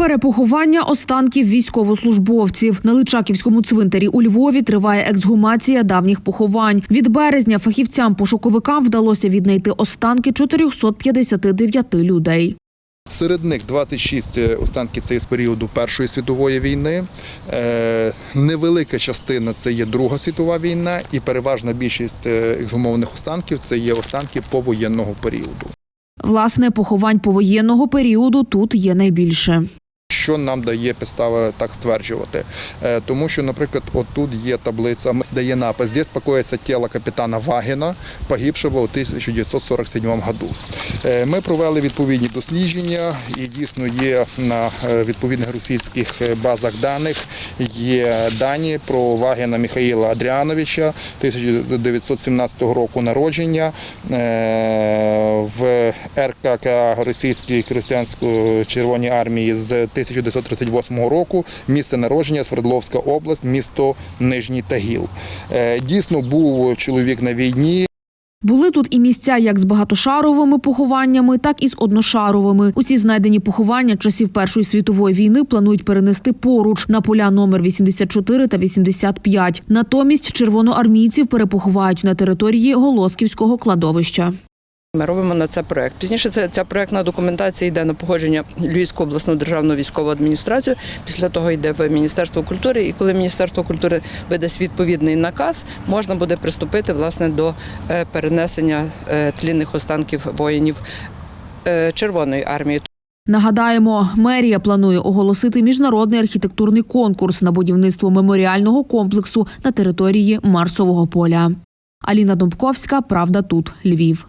Перепоховання останків військовослужбовців на Личаківському цвинтарі у Львові триває ексгумація давніх поховань. Від березня фахівцям-пошуковикам вдалося віднайти останки 459 людей. Серед них 26 останків це з періоду Першої світової війни. Е, Невелика частина це є Друга світова війна, і переважна більшість е, ексгумованих останків це є останки повоєнного періоду. Власне, поховань повоєнного періоду тут є найбільше. Що нам дає підстава так стверджувати? Е, Тому що, наприклад, отут є таблиця, де є напис «Здесь покоїться тіло капітана Вагіна, погибшого у 1947 году. Е, Ми провели відповідні дослідження, і дійсно є на е, відповідних російських базах даних є дані про Вагіна Михаїла Адріановича 1917 року народження в РКК Російської християнської Червоної армії з 1938 року. Місце народження Свердловська область, місто Нижній Тагіл. Е, Дійсно був чоловік на війні. Були тут і місця як з багатошаровими похованнями, так і з одношаровими. Усі знайдені поховання часів Першої світової війни планують перенести поруч на поля номер 84 та 85. Натомість червоноармійців перепоховають на території Голосківського кладовища. Ми робимо на це проект. Пізніше це ця проектна документація йде на погодження Львівську обласну державну військову адміністрацію. Після того йде в Міністерство культури. І коли Міністерство культури видасть відповідний наказ, можна буде приступити власне до е, перенесення е, тлінних останків воїнів е, Червоної армії. Нагадаємо, мерія планує оголосити міжнародний архітектурний конкурс на будівництво меморіального комплексу на території Марсового поля. Аліна Домбковська, Правда тут, Львів.